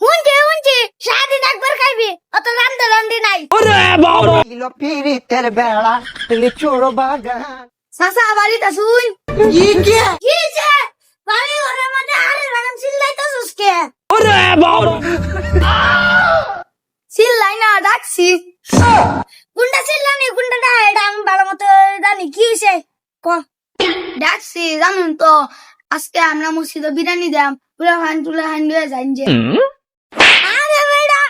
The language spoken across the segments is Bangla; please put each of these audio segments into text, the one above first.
শুনছি শুনছি সারাদিন একবার খাইবি অত রান্ধে রান্ধি নাই। ছিল পিরিতের বেড়া লিচুর বাগান। সাসা বাড়িটা শুন কি যে? বাড়ি ঘরের মধ্যে আরে রাগান চিল্লাইতে সুসকে চিল্লাই না ডাকছি। গুন্ডা চিল্লানি গুন্ডাটা এটা আমি ভালো মতো জানি কি হয়েছে ক? ডাকছি জানুন তো। আজকে আমরা মসজিদে বিরিয়ানি দাম পুরো হান তুলে হান দিয়ে যাই যে আরে বেটা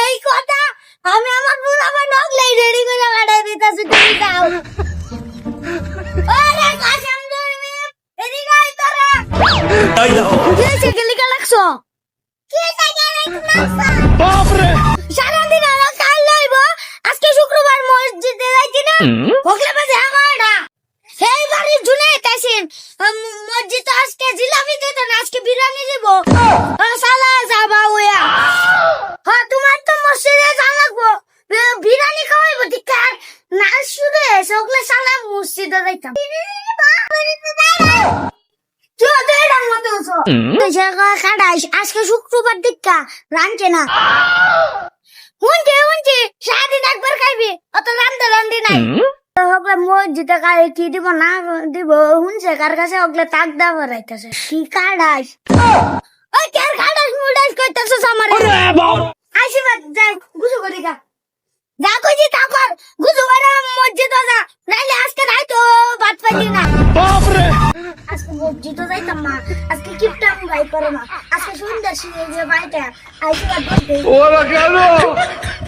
এই কথা আমি আমার পুরো আমার নগলাই রেডি করে কাটা দিতেছি তুমি দাও। আরে কাশাম তুমি এদিকে আই তোরা। কি হয়েছে গেলিকা লাগছো কি গেলিকা লাগছো সারাদিন আর কাল লইব আজকে শুক্রবার মসজিদে যাইতি না। ওগলে বাজে আমারটা সেই বাড়ি তাসিন মসজিদ আজকে জিলাপি দিত না আজকে বিরিয়ানি দিব। সালা যাবা ওয়া। হ্যাঁ তোমার তো মসজিদে যা লাগবো। বিরিয়ানি খাওয়াইবো ঠিক আর শুরু হয়েছে ওগুলো সালা মসজিদে যাইতাম। আজকে শুক্রবার দিকা রানছে না। শুনছি শুনছি সারাদিন একবার খাইবি অত রান্ধে রান্ধি নাই। ওগুলো মসজিদে কারে কি দিব না দিব শুনছে? কার কাছে ওগুলো তাক রাইতেছে ওই কার কইতেছিস আমারে? যাই গুজু করি গা। যা কইছি তা কর গুজু করে মসজিদে যা নাইলে আজকে রাইতো ভাত পাইছি না। আজকে মসজিদে যাইতাম না আজকে কিপটা আমি ভাই করে না। আজকে সুন্দর সিঁড়ি যে Carlos.